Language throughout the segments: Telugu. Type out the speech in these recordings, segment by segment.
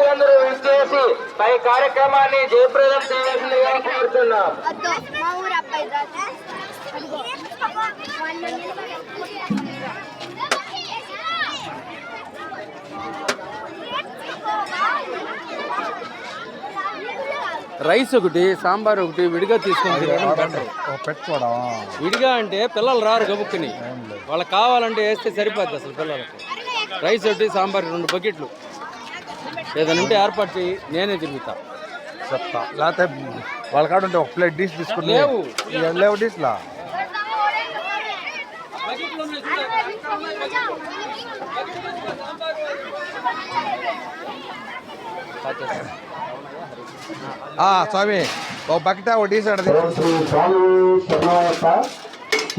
భక్తులందరూ విచ్చేసి పై కార్యక్రమాన్ని జయప్రదం చేయవలసిందిగా కోరుతున్నాం. రైస్ ఒకటి సాంబార్ ఒకటి విడిగా తీసుకొని. పెట్టుకోవడం విడిగా అంటే పిల్లలు రారు గబుక్కుని. వాళ్ళకి కావాలంటే వేస్తే సరిపోద్ది అసలు పిల్లలకి. రైస్ ఒకటి సాంబార్ రెండు బకెట్లు. ఏదైనా ఉంటే ఏర్పాటు చేయి నేనే తిరుగుతా. చెప్తా. లేకపోతే వాళ్ళ కాడ ఉంటే ఒక ప్లేట్ డిష్ తీసుకుని లేవు. లేవు డిష్లా ఆ, స్వామి ఒక బకెట్ స్వామి శరణయ్యప్ప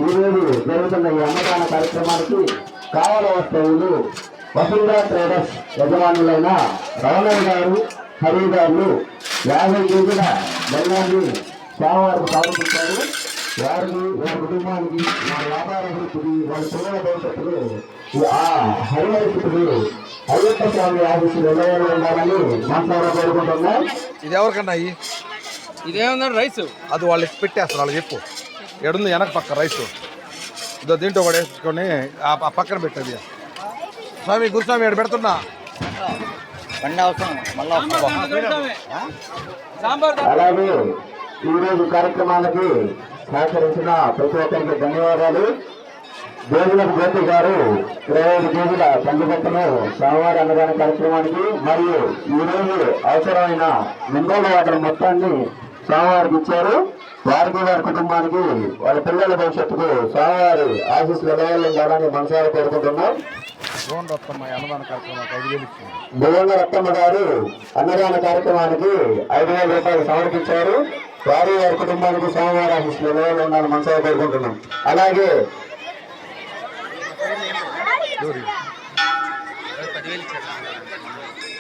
ఈరోజు జరుగుతున్న ఈ అన్నదాన కార్యక్రమానికి కావల వస్తువులు వసుంధర ట్రేడర్స్ యజమానులైన రమణయ్య గారు హరి గారు యాభై కేజీల బెల్లాన్ని స్వామివారికి సమర్పించారు వారికి వారి కుటుంబానికి వారి వ్యాపార అభివృద్ధికి వారి పిల్లల భవిష్యత్తులో ఆ హరిహరిపుడు అయ్యప్ప స్వామి ఆఫీసు వెళ్ళాలని ఉండాలని మనసారా కోరుకుంటున్నాం. ఇది ఎవరికన్నా అయ్యి? ఇదేమన్నా రైస్? అది వాళ్ళు పెట్టేస్తారు వాళ్ళు చెప్పు. ఎడుంది వెనక పక్క రైస్. ఇదో దీంట్లో కూడా వేసుకొని ఆ ఆ పక్కన పెట్టేది. స్వామి గురుస్వామి ఇక్కడ పెడుతున్నా. సాంబార్ అలాగే ఈరోజు కార్యక్రమాలకి సహకరించిన ప్రతి ఒక్కరికి ధన్యవాదాలు. దేవులకు జ్యోతి గారు ఇరవై ఐదు కేజీల పండుగను స్వామివారి అన్నదాన కార్యక్రమానికి మరియు ఈ రోజు అవసరమైన నిందోళ్ళ వాటర్ మొత్తాన్ని స్వామివారికి ఇచ్చారు. వారికి వారి కుటుంబానికి వాళ్ళ పిల్లల భవిష్యత్తుకు స్వామివారి ఆశీస్సులు కావాలని మనసారా కోరుకుంటున్నాం. ఫోన్ వస్తాం అన్నదాన కార్యక్రమానికి ఐదు వేలు ఇచ్చింది. భువన రత్నమ్మ గారు అన్నదాన కార్యక్రమానికి ఐదు వేల రూపాయలు సమర్పించారు. వారి వారి కుటుంబానికి సోమవారం ఆఫీసులో నిలవలు కోరుకుంటున్నాం. అలాగే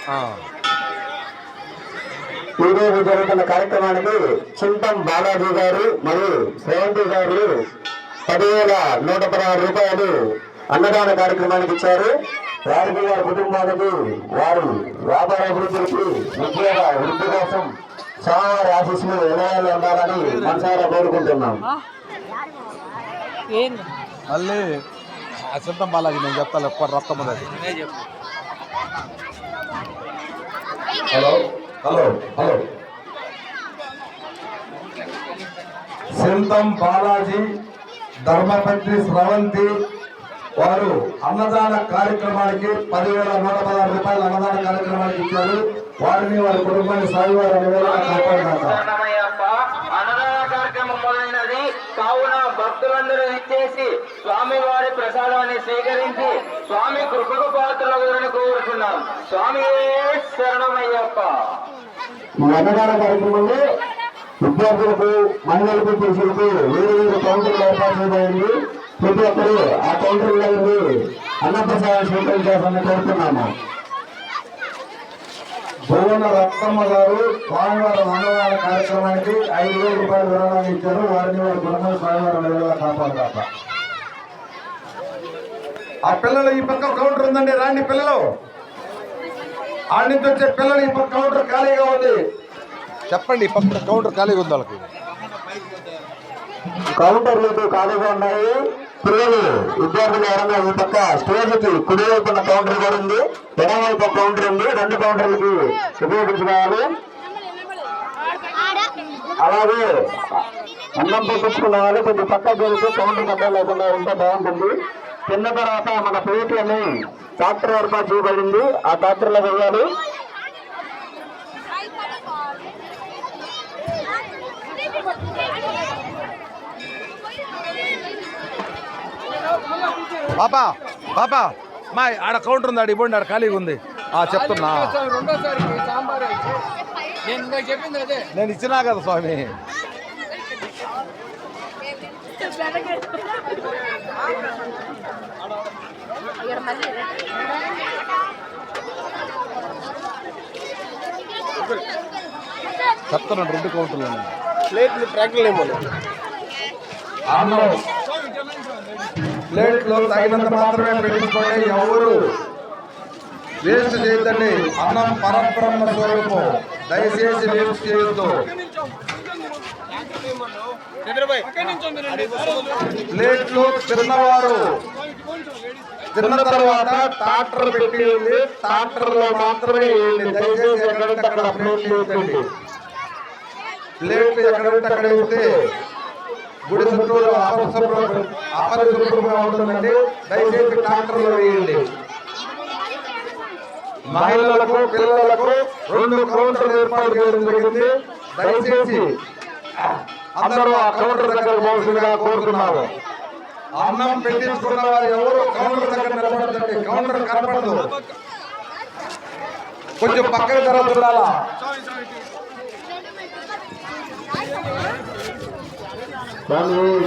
ఆ, ఈ రోజు జరుగుతున్న కార్యక్రమానికి చింతం బాలాజీ గారు మరియు శ్రవంతి గారు పదివేల నూట పదహారు రూపాయలు అన్నదాన కార్యక్రమానికి ఇచ్చారు వారికి వారి కుటుంబానికి వారి వ్యాపార అభివృద్ధికి ఉద్యోగ వృద్ధి కోసం స్వామివారి ఆఫీసులు వినయాలు ఉండాలని మనసారా కోరుకుంటున్నాం. మళ్ళీ సిద్ధం బాలాజీ నేను చెప్తాను ఎప్పుడు రక్తం అది హలో హలో హలో. సింతం బాలాజీ ధర్మపత్రి స్రవంతి వారు అన్నదాన కార్యక్రమానికి పదివేల నూట పదహారు రూపాయల అన్నదాన కార్యక్రమానికి ఇచ్చారు. వారిని వారి కుటుంబాన్ని అనువేలా శరణమయ్యప్ప అన్నదాన కార్యక్రమం మొదలైనది. కావున భక్తులందరూ ఇచ్చేసి స్వామి వారి ప్రసాదాన్ని స్వీకరించి స్వామి కృపకు పాత్రలను కోరుతున్నాం స్వామి శరణమయ్యప్ప. అన్నదాన కార్యక్రమంలో విద్యార్థులకు మహిళలకు పురుషులకు వేరు వేరు కౌంటర్లు ఏర్పాటు చేయబడింది ప్రతి ఒక్కరు ఆ కౌంటర్లో ఉండి అన్నప్రసాదం స్వీకరించాలని కోరుతున్నాము. భువన రత్నమ్మ గారు స్వామివారి అన్నదాన కార్యక్రమానికి ఐదు వేల రూపాయలు విరాళాలు ఇచ్చారు. వారిని వారి కుటుంబం స్వామివారం అనువేలా కాపాడుతారు ఆ పిల్లలు ఈ పక్క కౌంటర్ ఉందండి రాండి పిల్లలు. ఆడి నుంచి వచ్చే పిల్లలు ఈ పక్క కౌంటర్ ఖాళీగా ఉంది. చెప్పండి ఈ పక్క కౌంటర్ ఖాళీగా ఉంది వాళ్ళకి. కౌంటర్లు ఖాళీగా ఉన్నాయి. పిల్లలు విద్యార్థులు ఎవరైనా ఈ పక్క స్టేజ్కి కుడి కౌంటర్ కూడా ఉంది ఎడమ వైపు కౌంటర్ ఉంది రెండు కౌంటర్లకి ఉపయోగించుకోవాలి. అలాగే అన్నం పెట్టించుకున్న వాళ్ళు కొంచెం పక్క జరిగితే కౌంటర్ కట్ట లేకుండా ఉంటే బాగుంటుంది. తిన్న తర్వాత మన ప్లేట్ అని ట్రాక్టర్ ఏర్పాటు చేయబడింది. ఆ ట్రాక్టర్లో పాపా పాపా. మా ఆడ కౌంటర్ ఉంది ఆడ ఇవ్వండి ఆడ ఖాళీగా ఉంది. ఆ చెప్తున్నా. రెండోసారి సాంబార్ అయితే. నేను ఇందాక చెప్పింది అదే. నేను ఇచ్చినా కదా స్వామి. చెప్తున్నాను రెండు కౌంటర్లు ప్లేట్లు ట్రాక్టర్లు ఏమో. ప్లేట్లో తగినంత మాత్రమే పెట్టుకోండి ఎవరు? వేస్ట్ చేయొద్దండి. అన్నం పరబ్రహ్మ స్వరూపం. దయచేసి వేస్ట్ చేయొద్దు. ప్లేట్లు తిన్నవారు. తిన్న తర్వాత టాక్టర్ పెట్టి ఉంది టాక్టర్లో మాత్రమే వేయండి దయచేసి ఎక్కడంటే అక్కడ ప్లేట్లు ప్లేట్లు ఎక్కడంటే అక్కడ వెళ్తే గుడి చుట్టూరు అపరిశుభ్రం అపరిశుభ్రంగా ఉంటుందండి. దయచేసి ట్రాక్టర్లు వేయండి. మహిళలకు పిల్లలకు రెండు కౌంటర్లు ఏర్పాటు చేయడం జరిగింది. దయచేసి అందరూ ఆ కౌంటర్ దగ్గర పోవాల్సిందిగా కోరుతున్నారు అన్నం పెట్టించుకున్న వారు ఎవరు కౌంటర్ దగ్గర నిలబడదండి కౌంటర్ కనపడదు. కొంచెం పక్కన జరుగుతుండాలా స్వామి